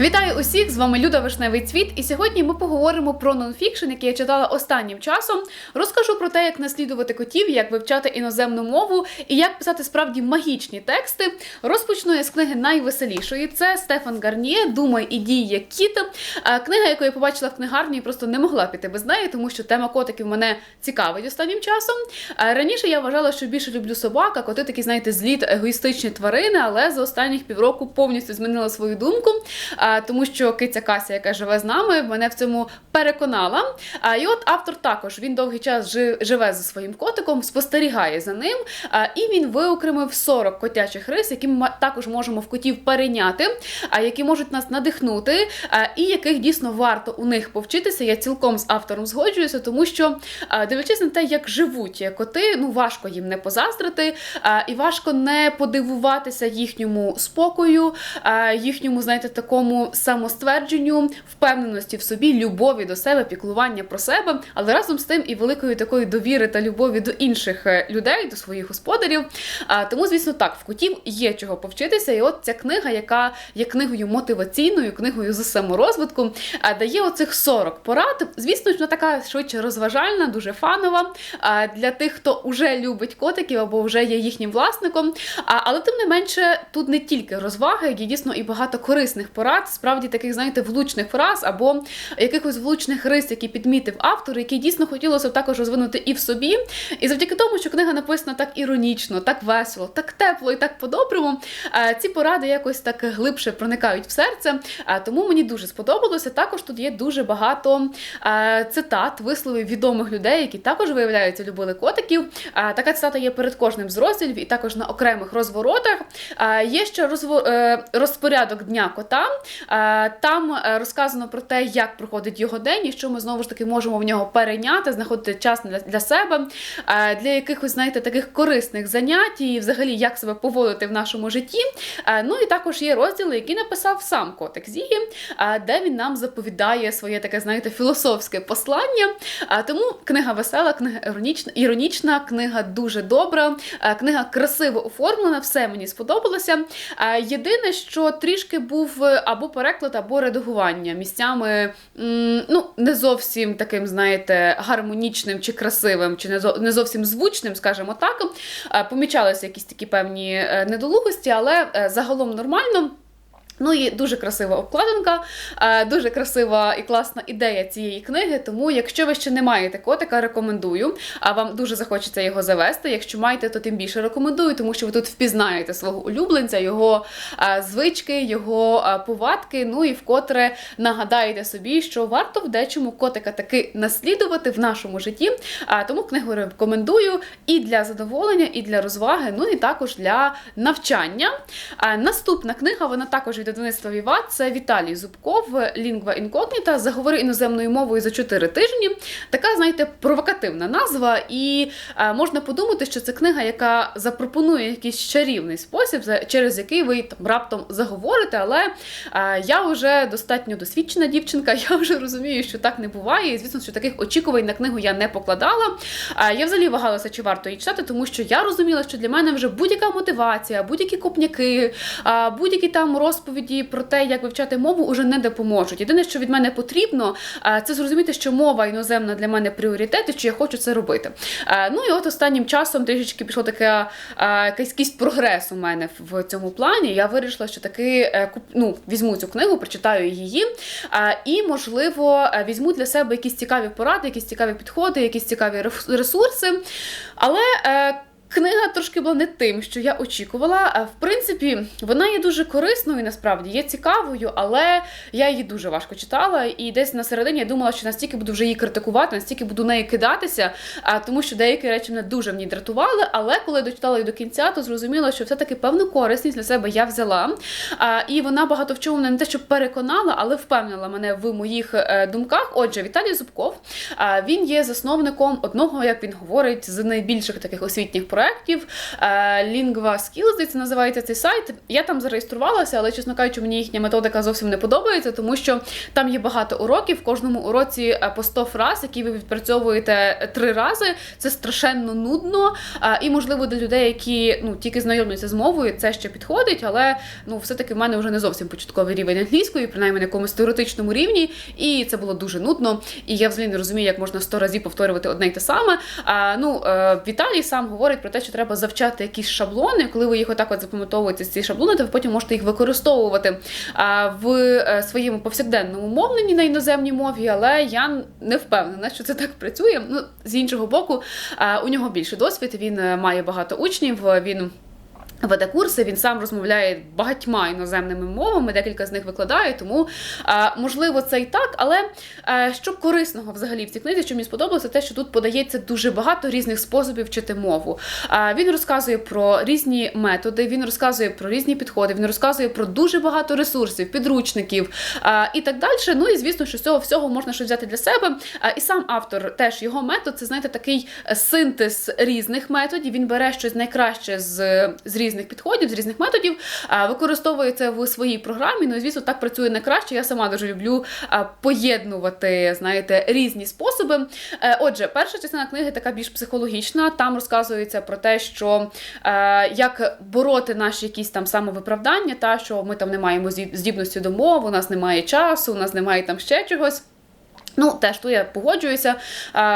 Вітаю усіх! З вами Люда Вишневий Цвіт. І сьогодні ми поговоримо про нонфікшн, який я читала останнім часом. Розкажу про те, як наслідувати котів, як вивчати іноземну мову і як писати справді магічні тексти. Розпочну я з книги найвеселішої. Це Стефан Гарніє Думай і дій як кіт. Книга, яку я побачила в книгарні, просто не могла піти без неї, тому що тема котиків мене цікавить останнім часом. Раніше я вважала, що більше люблю собак, а коти такі, знаєте, злі та егоїстичні тварини, але за останніх півроку повністю змінила свою думку. Тому що киця Кася, яка живе з нами, мене в цьому переконала. А, і от автор також він довгий час жи- живе зі своїм котиком, спостерігає за ним, і він виокремив 40 котячих рис, які ми також можемо в котів перейняти, а, які можуть нас надихнути, і яких дійсно варто у них повчитися. Я цілком з автором згоджуюся, тому що дивлячись на те, як живуть коти, ну важко їм не позаздрити, і важко не подивуватися їхньому спокою, їхньому, знаєте, такому самоствердженню, впевненості в собі, любові до себе, піклування про себе, але разом з тим і великої такої довіри та любові до інших е, людей, до своїх господарів. Тому, звісно, так, в котів є чого повчитися. І от ця книга, яка є книгою мотиваційною, книгою з саморозвитку, а, дає оцих 40 порад. Звісно, вона така швидше розважальна, дуже фанова а, для тих, хто вже любить котиків або вже є їхнім власником. Але тим не менше, тут не тільки розваги, є дійсно і багато корисних порад, справді таких, знаєте, влучних фраз або якихось влучних рис, які підмітив автор, які дійсно хотілося також розвинути і в собі. І завдяки тому, що книга написана так іронічно, так весело, так тепло і так по-доброму, е, ці поради якось так глибше проникають в серце. Е, Тому мені дуже сподобалося. Також тут є дуже багато е, цитат, висловів відомих людей, які також виявляються, любили котиків. Така цитата є перед кожним з розділів і також на окремих розворотах. Є ще розпорядок дня кота. Е, Там е, розказано про те, як проходить його день, і що ми знову ж таки можемо в нього перейняти, знаходити час для, себе, е, для якихось, знаєте, таких корисних занять і взагалі як себе поводити в нашому житті. Ну і також є розділи, які написав сам котик е, де він нам заповідає своє таке, знаєте, філософське послання. Тому книга весела, книга іронічна, іронічна, книга дуже добра, книга красиво оформлена, все мені сподобалося. Єдине, що трішки був е, або переклад, або редагування місцями ну, не зовсім таким, знаєте, гармонічним чи красивим, чи не зовсім звучним, скажімо так. Е, Помічалися якісь такі певні е, недолугості, але е, загалом нормально. Ну і дуже красива обкладинка, е, дуже красива і класна ідея цієї книги. Тому, якщо ви ще не маєте котика, рекомендую. А вам дуже захочеться його завести. Якщо маєте, то тим більше рекомендую, тому що ви тут впізнаєте свого улюбленця, його е, звички, його е, повадки. Ну і вкотре нагадаєте собі, що варто в дечому котика таки наслідувати в нашому житті. Тому книгу рекомендую і для задоволення, і для розваги, ну і також для навчання. Наступна книга, вона також від видавництва Віват. Це Віталій Зубков, Лінгва інкогніта. Заговори іноземною мовою за 4 тижні. Така, знаєте, провокативна назва, і е, можна подумати, що це книга, яка запропонує якийсь чарівний спосіб, через який ви там раптом заговорите. Але е, я вже достатньо досвідчена дівчинка, я вже розумію, що так не буває. І звісно, що таких очікувань на книгу я не покладала. Е, я взагалі вагалася, чи варто її читати, тому що я розуміла, що для мене вже будь-яка мотивація, будь-які копняки, будь-які там розповіді про те, як вивчати мову, уже не допоможуть. Єдине, що від мене потрібно, це зрозуміти, що мова іноземна для мене пріоритет, і що я хочу це робити. Ну і от останнім часом трішечки пішло таке якийсь, якийсь прогрес у мене в цьому плані. Я вирішила, що таки е, ну, візьму цю книгу, прочитаю її, і можливо е, візьму для себе якісь цікаві поради, якісь цікаві підходи, якісь цікаві ресурси. Але е, Книга трошки була не тим, що я очікувала. В принципі, вона є дуже корисною, насправді є цікавою, але я її дуже важко читала. І десь на середині я думала, що настільки буду вже її критикувати, настільки буду нею кидатися, тому що деякі речі мене дуже ній дратували. Але коли дочитала її до кінця, то зрозуміла, що все-таки певну корисність для себе я взяла. І вона багато в чому не те, що переконала, але впевнила мене в моїх е, думках. Отже, Віталій Зубков. Він є засновником одного, як він говорить, з найбільших таких освітніх проєктів проєктів. Е, Lingua Skills, здається, називається цей сайт. Я там зареєструвалася, але, чесно кажучи, мені їхня методика зовсім не подобається, тому що там є багато уроків. В кожному уроці е, по 100 фраз, які ви відпрацьовуєте три рази. Це страшенно нудно. Е, І, можливо, для людей, які ну, тільки знайомляться з мовою, це ще підходить, але ну, все-таки в мене вже не зовсім початковий рівень англійської, принаймні на якомусь теоретичному рівні, і це було дуже нудно. І я взагалі не розумію, як можна 100 разів повторювати одне й те саме. А, ну, е, Віталій сам говорить про те, що треба завчати якісь шаблони. Коли ви їх отак от запам'ятовуєте ці шаблони, то ви потім можете їх використовувати в е, своєму повсякденному мовленні на іноземній мові, але я не впевнена, що це так працює. Ну, з іншого боку, у нього більший досвід. Він е, має багато учнів. Він Веде курси, він сам розмовляє багатьма іноземними мовами, декілька з них викладає, тому е, можливо це і так. Але е, що корисного взагалі в цій книзі, що мені сподобалося, те, що тут подається дуже багато різних способів вчити мову. Е, він розказує про різні методи, він розказує про різні підходи, він розказує про дуже багато ресурсів, підручників і так далі. Ну і звісно, що з цього всього можна щось взяти для себе. І сам автор теж його метод це знаєте такий синтез різних методів. Він бере щось найкраще з, з різних підходів, з різних методів, використовує це в своїй програмі. Ну і звісно, так працює найкраще. Я сама дуже люблю поєднувати, знаєте, різні способи. Е, Отже, перша частина книги така більш психологічна. Там розказується про те, що е, як бороти наші якісь там самовиправдання, та що ми там не маємо здібності до мови, у нас немає часу, у нас немає там ще чогось. Ну, теж тут я погоджуюся,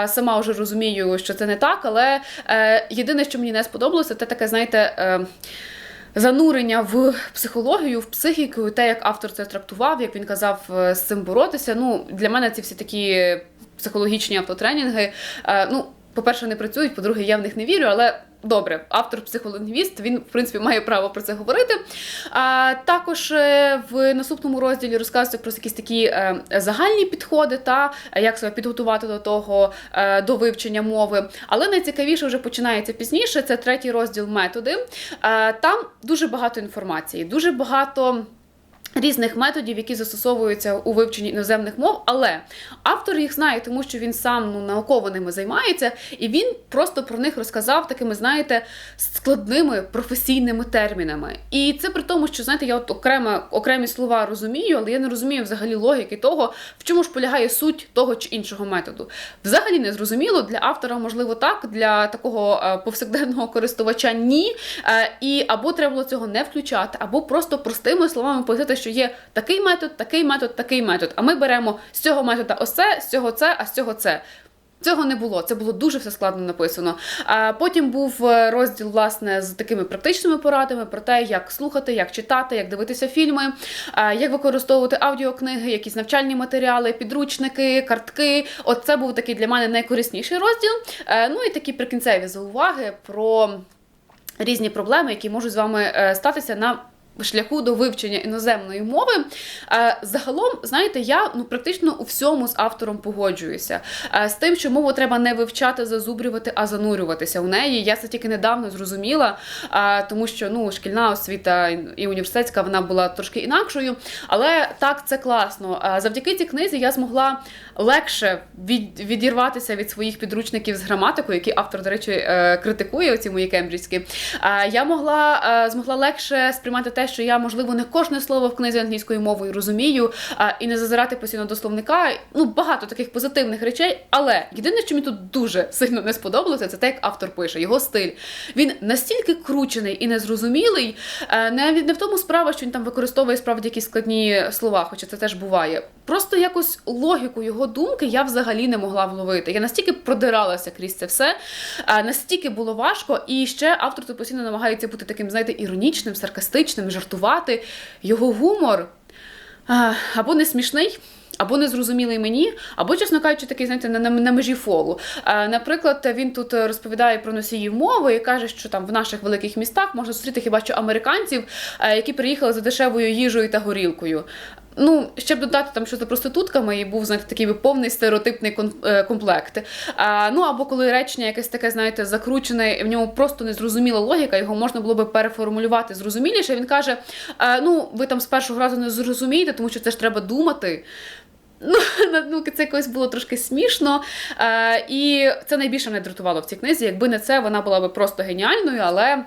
сама вже розумію, що це не так, але е, єдине, що мені не сподобалося, це таке, знаєте. Е, Занурення в психологію, в психіку, те, як автор це трактував, як він казав е, з цим боротися. Ну, для мене ці всі такі психологічні автотренінги. Ну, по-перше, не працюють, по-друге, я в них не вірю, але добре, автор психолінгвіст, він, в принципі, має право про це говорити. А, також е, в наступному розділі розказується про якісь такі е, загальні підходи та е, як себе підготувати до того, до вивчення мови. Але найцікавіше вже починається пізніше. Це третій розділ методи. Там дуже багато інформації, дуже багато. Різних методів, які застосовуються у вивченні іноземних мов, але автор їх знає, тому що він сам ну науково ними займається, і він просто про них розказав такими, знаєте, складними професійними термінами. І це при тому, що знаєте, я от окремо окремі слова розумію, але я не розумію взагалі логіки того, в чому ж полягає суть того чи іншого методу. Взагалі не зрозуміло для автора, можливо, так, для такого е, повсякденного користувача ні. Е, і або треба було цього не включати, або просто простими словами пояснити, що є такий метод, такий метод, такий метод. А ми беремо з цього метода ось це, з цього це, а з цього це. Цього не було, це було дуже все складно написано. А потім був е, розділ власне з такими практичними порадами про те, як слухати, як читати, як дивитися фільми, як використовувати аудіокниги, якісь навчальні матеріали, підручники, картки. От це був такий для мене найкорисніший розділ. Е, Ну і такі прикінцеві зауваги про різні проблеми, які можуть з вами е, статися на. Шляху до вивчення іноземної мови. Е, Загалом, знаєте, я ну практично у всьому з автором погоджуюся. Е, З тим, що мову треба не вивчати, зазубрювати, а занурюватися у неї. Я це тільки недавно зрозуміла, е, тому що ну шкільна освіта і університетська вона була трошки інакшою. Але так, це класно. Завдяки цій книзі я змогла легше відірватися від своїх підручників з граматикою, які автор, до речі, критикує оці мої кембриджські. Я могла змогла легше сприймати те, що я, можливо, не кожне слово в книзі англійською мовою розумію, е, і не зазирати постійно до словника. Ну, багато таких позитивних речей. Але єдине, що мені тут дуже сильно не сподобалося, це те, як автор пише, його стиль. Він настільки кручений і незрозумілий. е, Навіть не в тому справа, що він там використовує справді якісь складні слова, хоча це теж буває. Просто якось логіку його думки я взагалі не могла вловити. Я настільки продиралася крізь це все, е, настільки було важко, і ще автор тут постійно намагається бути таким, знаєте, іронічним, саркастичним, жартувати. Його гумор е, або не смішний. Або незрозумілий мені, або, чесно кажучи, такий, знаєте, на, на, на межі фолу. Е, наприклад, він тут розповідає про носіїв мови і каже, що там в наших великих містах можна зустріти хіба що американців, е, які приїхали за дешевою їжею та горілкою. Ну, ще б додати там, що за проститутками і був, знаєте, такий повний стереотипний е, комплект. А, ну або коли речення якесь таке, знаєте, закручене, і в ньому просто незрозуміла логіка, його можна було би переформулювати зрозуміліше. Він каже: а, ну, ви там з першого разу не зрозумієте, тому що це ж треба думати. Ну, ну, це якось було трошки смішно. Е, і це найбільше мене дратувало в цій книзі. Якби не це, вона була би просто геніальною, але.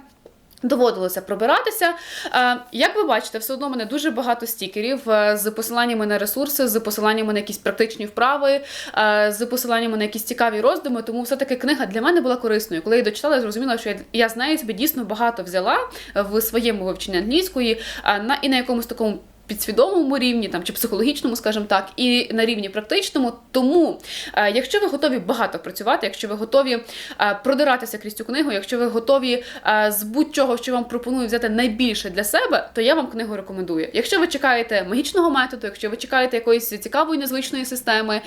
Доводилося пробиратися. Е, Як ви бачите, все одно в мене дуже багато стікерів е, з посиланнями на ресурси, з посиланнями на якісь практичні вправи, е, з посиланнями на якісь цікаві роздуми. Тому все-таки книга для мене була корисною. Коли я дочитала, я зрозуміла, що я, з нею собі дійсно багато взяла в своєму вивченні англійської на і на якомусь такому підсвідомому рівні, там чи психологічному, скажімо так, і на рівні практичному. Тому, е, якщо ви готові багато працювати, якщо ви готові е, продиратися крізь цю книгу, якщо ви готові е, з будь-чого, що вам пропоную взяти найбільше для себе, то я вам книгу рекомендую. Якщо ви чекаєте магічного методу, якщо ви чекаєте якоїсь цікавої незвичної системи,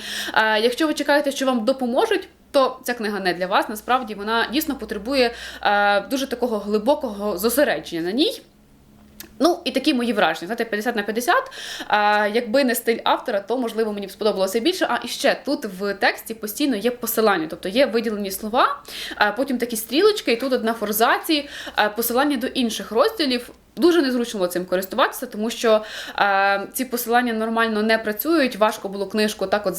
якщо ви чекаєте, що вам допоможуть. То ця книга не для вас. Насправді вона дійсно потребує е, дуже такого глибокого зосередження на ній. Ну, і такі мої враження. Знаєте, 50 на 50. А, Якби не стиль автора, то можливо мені б сподобалося більше. А і ще тут в тексті постійно є посилання, тобто є виділені слова, а потім такі стрілочки, і тут одна форзації, посилання до інших розділів. Дуже незручно було цим користуватися, тому що е, ці посилання нормально не працюють. Важко було книжку так от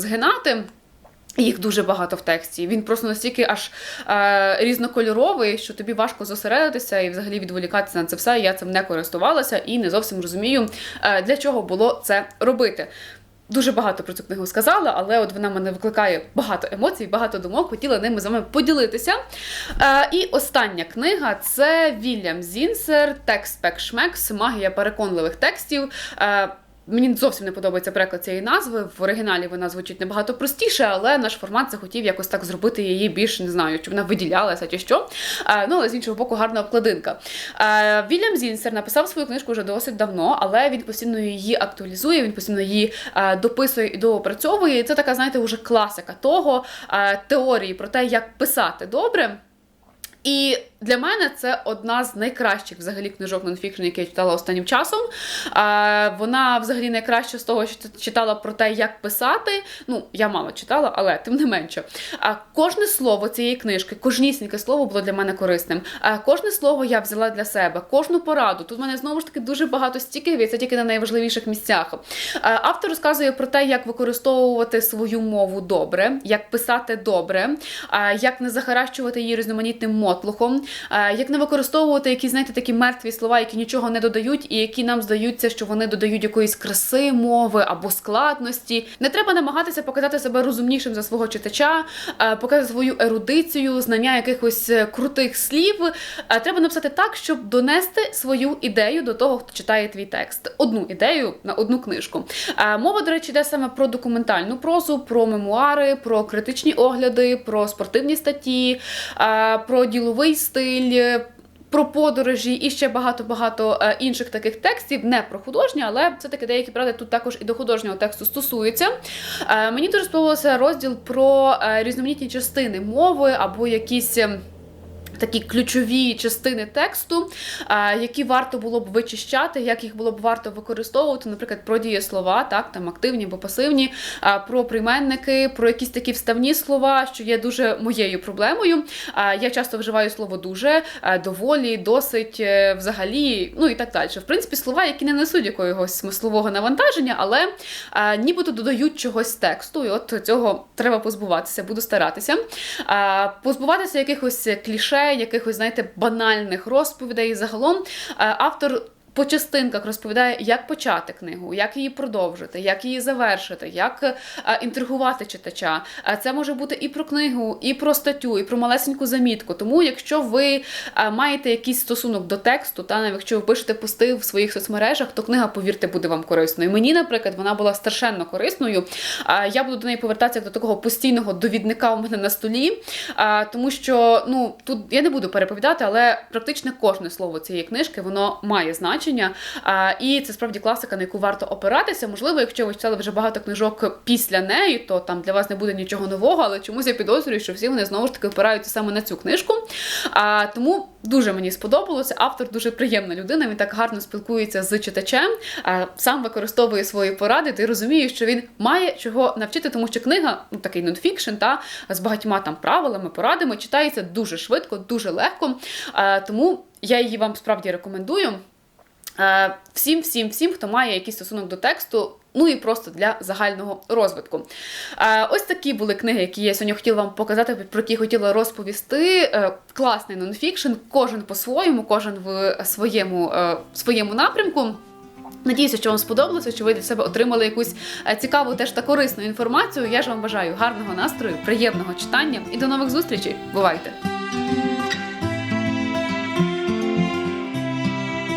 згинати. Їх дуже багато в тексті. Він просто настільки аж е, різнокольоровий, що тобі важко зосередитися і взагалі відволікатися на це все. Я цим не користувалася і не зовсім розумію, е, для чого було це робити. Дуже багато про цю книгу сказала, але от вона мене викликає багато емоцій, багато думок. Хотіла ними з вами поділитися. Е, і остання книга це Вільям Зінсер, Текст Пек Шмекс, магія переконливих текстів. Е, Мені зовсім не подобається переклад цієї назви. В оригіналі вона звучить набагато простіше, але наш формат захотів якось так зробити її більш не знаю, чи вона виділялася чи що. Ну але з іншого боку, гарна обкладинка. Вільям Зінсер написав свою книжку вже досить давно, але він постійно її актуалізує, він постійно її дописує і доопрацьовує. І це така, знаєте, вже класика того теорії про те, як писати добре. І для мене це одна з найкращих взагалі книжок нонфікшн, які я читала останнім часом. Вона взагалі найкраща з того, що читала про те, як писати. Ну, я мало читала, але тим не менше. Кожне слово цієї книжки, кожнісіньке слово було для мене корисним. Кожне слово я взяла для себе, кожну пораду. Тут в мене знову ж таки дуже багато стікерів, і це тільки на найважливіших місцях. Автор розказує про те, як використовувати свою мову добре, як писати добре, як не захаращувати її різноманітним мотлухом, як не використовувати якісь, знаєте, такі мертві слова, які нічого не додають, і які нам здаються, що вони додають якоїсь краси мови або складності. Не треба намагатися показати себе розумнішим за свого читача, показати свою ерудицію, знання якихось е, крутих слів. Треба написати так, щоб донести свою ідею до того, хто читає твій текст. Одну ідею на одну книжку. Мова, до речі, йде саме про документальну прозу, про мемуари, про критичні огляди, про спортивні статті, про діловий стиль. Про подорожі і ще багато-багато е, інших таких текстів, не про художні, але все-таки деякі правда тут також і до художнього тексту стосуються. Е, Мені дуже сподобався розділ про е, різноманітні частини мови або якісь. Такі ключові частини тексту, які варто було б вичищати, як їх було б варто використовувати, наприклад, про дієслова, так там активні або пасивні, про прийменники, про якісь такі вставні слова, що є дуже моєю проблемою. Я часто вживаю слово дуже, доволі, досить, е, взагалі, ну і так далі. В принципі, слова, які не несуть якогось смислового навантаження, але нібито додають чогось тексту, і от цього треба позбуватися, буду старатися. Позбуватися якихось кліше якихось, знаєте, банальних розповідей. Загалом е, автор. По частинках розповідає, як почати книгу, як її продовжити, як її завершити, як е, інтригувати читача. А це може бути і про книгу, і про статтю, і про малесеньку замітку. Тому, якщо ви е, маєте якийсь стосунок до тексту, та навіть якщо ви пишете пости в своїх соцмережах, то книга, повірте, буде вам корисною. Мені, наприклад, вона була страшенно корисною. Я буду до неї повертатися до такого постійного довідника у мене на столі, тому що ну тут я не буду переповідати, але практично кожне слово цієї книжки воно має значення. А, І це справді класика, на яку варто опиратися. Можливо, якщо ви читали вже багато книжок після неї, то там для вас не буде нічого нового, але чомусь я підозрюю, що всі вони знову ж таки опираються саме на цю книжку. Тому дуже мені сподобалося. Автор дуже приємна людина. Він так гарно спілкується з читачем, сам використовує свої поради. Ти розумієш, що він має чого навчити, тому що книга, ну такий нонфікшн, та з багатьма там правилами, порадами читається дуже швидко, дуже легко. Тому я її вам справді рекомендую. Е, Всім, всім, всім, хто має якийсь стосунок до тексту, ну і просто для загального розвитку. Е, ось такі були книги, які я сьогодні хотіла вам показати, про які хотіла розповісти. Е, класний нонфікшн, кожен по-своєму, кожен в своєму, своєму напрямку. Надіюся, що вам сподобалося, що ви для себе отримали якусь цікаву теж та корисну інформацію. Я ж вам бажаю гарного настрою, приємного читання і до нових зустрічей. Бувайте!